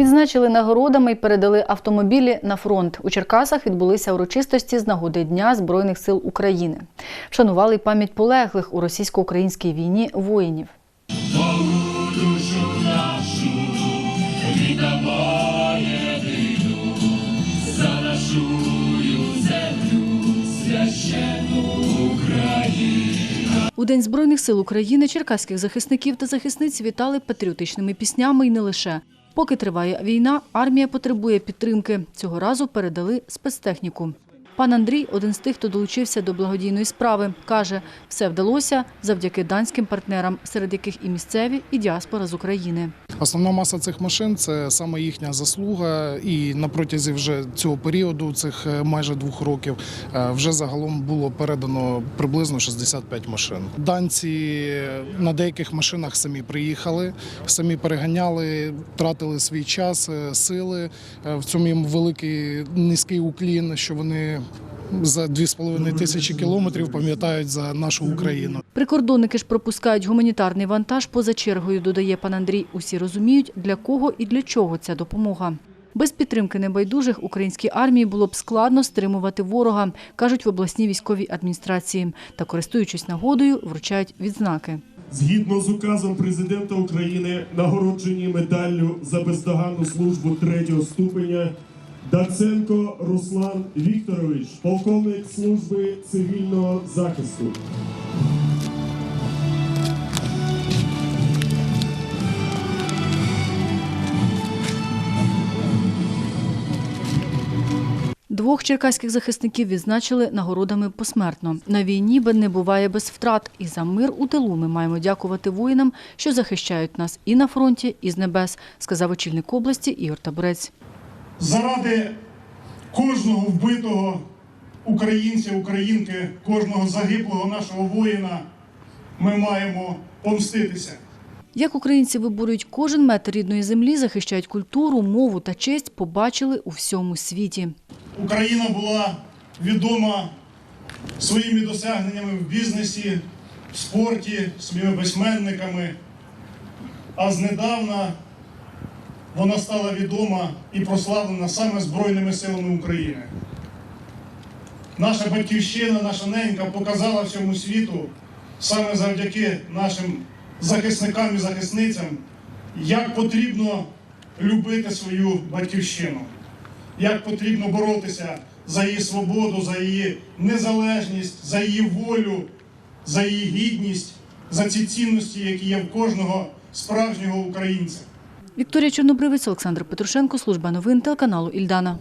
Відзначили нагородами і передали автомобілі на фронт. У Черкасах відбулися урочистості з нагоди Дня Збройних сил України. Вшанували пам'ять полеглих у російсько-українській війні воїнів. У День Збройних сил України черкаських захисників та захисниць вітали патріотичними піснями і не лише. Поки триває війна, армія потребує підтримки. Цього разу передали спецтехніку. Пан Андрій один з тих, хто долучився до благодійної справи. Каже, все вдалося завдяки данським партнерам, серед яких і місцеві, і діаспора з України. Основна маса цих машин це саме їхня заслуга, і на протязі вже цього періоду, цих е, майже двох років, е, вже загалом було передано приблизно 65 машин. Данці на деяких машинах самі приїхали, самі переганяли, тратили свій час, е, сили. Е, В цьому їм великий низький уклін, що вони за 2,5 тисячі кілометрів пам'ятають за нашу Україну. Прикордонники ж пропускають гуманітарний вантаж поза чергою, додає пан Андрій. Усі розуміють, для кого і для чого ця допомога. Без підтримки небайдужих українській армії було б складно стримувати ворога, кажуть в обласній військовій адміністрації. Та, користуючись нагодою, вручають відзнаки. Згідно з указом президента України, нагороджені медаллю за бездоганну службу третього ступеня Даценко Руслан Вікторович, полковник служби цивільного захисту. Двох черкаських захисників відзначили нагородами посмертно. На війні не буває без втрат. І за мир у тилу ми маємо дякувати воїнам, що захищають нас і на фронті, і з небес, сказав очільник області Ігор Табурець. Заради кожного вбитого українця, українки, кожного загиблого нашого воїна ми маємо помститися. Як українці виборюють кожен метр рідної землі, захищають культуру, мову та честь, побачили у всьому світі. Україна була відома своїми досягненнями в бізнесі, в спорті, своїми письменниками. А знедавна вона стала відома і прославлена саме Збройними силами України. Наша батьківщина, наша ненька показала всьому світу саме завдяки нашим захисникам і захисницям, як потрібно любити свою батьківщину як потрібно боротися за її свободу, за її незалежність, за її волю, за її гідність, за ці цінності, які є в кожного справжнього українця. Вікторія Чорнобривець, Олександр Петрушенко, служба новин телеканалу Ільдана.